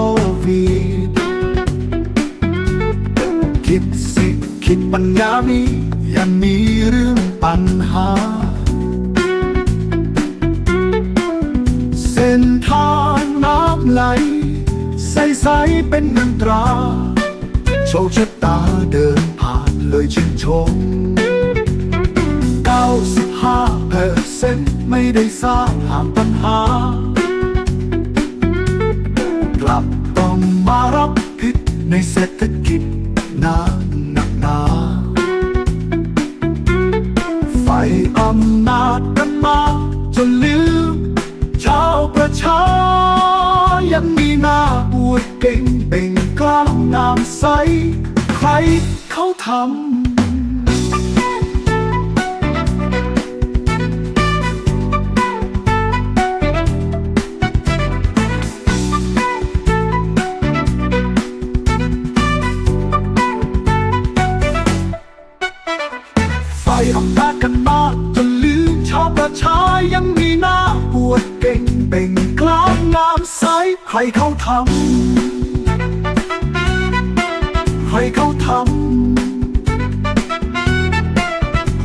Covid คิดสิคิดปัญญานี้ยังมีเรื่องปัญหา เส้นทางน้ำไหล ใส ๆ เป็นมนตรา โชคชะตาเดินผ่านเลยชื่นชม 95%ไม่ได้ทราบหาม กลับต้องมารับผิดในเศรษฐกิจนาหนักหนาไฟอำนาจกันมาจนลืมชาวประชา ยังมีหน้าอวดเก่งเป็นกล้ามงามใส ใครเขาทำ วดเก่งเป่งกล้ามงามใสใครเขาทำใครเขาทำ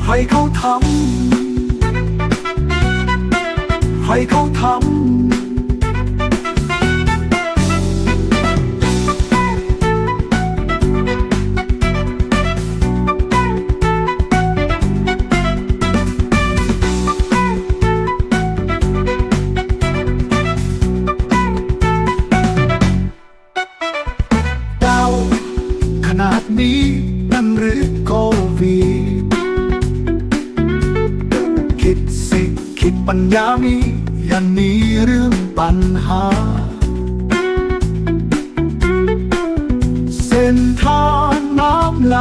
ใครเขาทำใครเขาทำ นี้นั่นหรือโควิดคิดสิคิดปัญญามีอย่าหนีเรื่องปัญหา เส้นทางน้ำไหล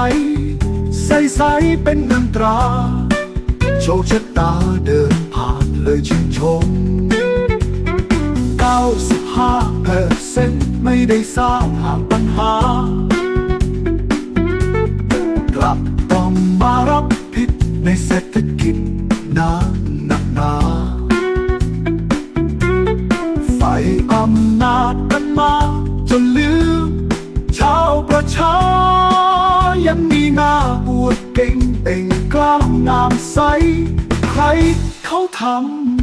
ใส ๆ เป็นเงินตรา โชคชะตาเดินผ่านเลยชื่นชม95เปอร์เซ็นต์ไม่ได้สร้างหามปัญหา ลับต้องมารับผิดในเศรษฐกิจนาหนักหนาไฟอำนาจกันมา จนลืมชาวประชา ยังมีหน้าอวดเก่งเป่งกล้ามงามใส ใครเขาทำ